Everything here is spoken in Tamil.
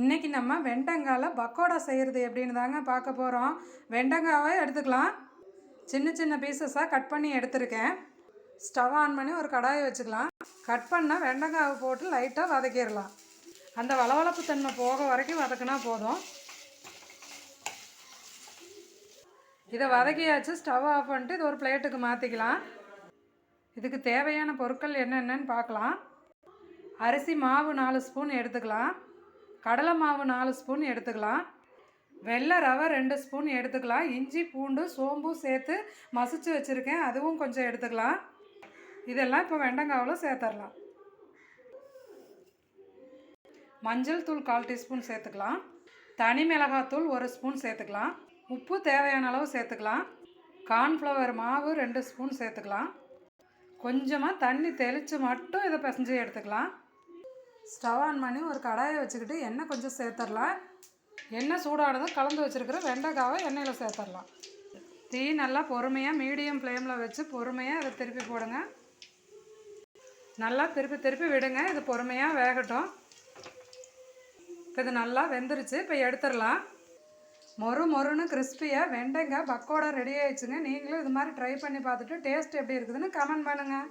இன்றைக்கி நம்ம வெண்டங்காயில் பக்கோடா செய்கிறது எப்படின்னு தாங்க பார்க்க போகிறோம் வெண்டங்காவை எடுத்துக்கலாம். சின்ன சின்ன பீசஸாக கட் பண்ணி எடுத்திருக்கேன். ஸ்டவ் ஆன் பண்ணி ஒரு கடாயை வச்சுக்கலாம். கட் பண்ணால் வெண்டங்காவை போட்டு லைட்டாக வதக்கிடலாம். அந்த வளவளப்பு தன்மை போக வரைக்கும் வதக்குனா போதும். இதை வதக்கியாச்சு ஸ்டவ் ஆஃப் பண்ணிட்டு இது ஒரு பிளேட்டுக்கு மாற்றிக்கலாம் இதுக்கு தேவையான பொருட்கள் என்னென்னன்னு பார்க்கலாம். அரிசி மாவு நாலு ஸ்பூன் எடுத்துக்கலாம். கடலை மாவு நாலு ஸ்பூன் எடுத்துக்கலாம். வெள்ளை ரவை ரெண்டு ஸ்பூன் எடுத்துக்கலாம். இஞ்சி பூண்டு சோம்பு சேர்த்து மசிச்சு வச்சுருக்கேன். அதுவும் கொஞ்சம் எடுத்துக்கலாம். இதெல்லாம் இப்போ வெண்டங்காவில் சேர்த்துடலாம் மஞ்சள் தூள் கால் டீஸ்பூன் சேர்த்துக்கலாம். தனி மிளகாத்தூள் ஒரு ஸ்பூன் சேர்த்துக்கலாம். உப்பு தேவையான அளவு சேர்த்துக்கலாம். கார்ன்ஃப்ளவர் மாவு ரெண்டு ஸ்பூன் சேர்த்துக்கலாம். கொஞ்சமாக தண்ணி தெளித்து மட்டும் இதை பிசைஞ்சு எடுத்துக்கலாம். ஸ்டவ் ஆன் பண்ணி ஒரு கடாயை வச்சுக்கிட்டு எண்ணெய் கொஞ்சம் சேர்த்துடலாம். எண்ணெய் சூடானதும் கலந்து வச்சுருக்கிற வெண்டைக்காவை எண்ணெயில் சேர்த்துடலாம். தீ நல்லா பொறுமையாக மீடியம் ஃப்ளேமில் வச்சு பொறுமையாக அதை திருப்பி போடுங்க. நல்லா திருப்பி திருப்பி விடுங்க. இது பொறுமையாக வேகட்டும். இப்போ இது நல்லா வெந்துருச்சு. இப்போ எடுத்துடலாம். மொறு மொறுன்னு கிறிஸ்பியாக வெண்டைக்காய் பக்கோடா ரெடி ஆயிடுச்சுங்க. நீங்களும் இது மாதிரி ட்ரை பண்ணி பார்த்துட்டு டேஸ்ட் எப்படி இருக்குதுன்னு கமெண்ட் பண்ணுங்கள்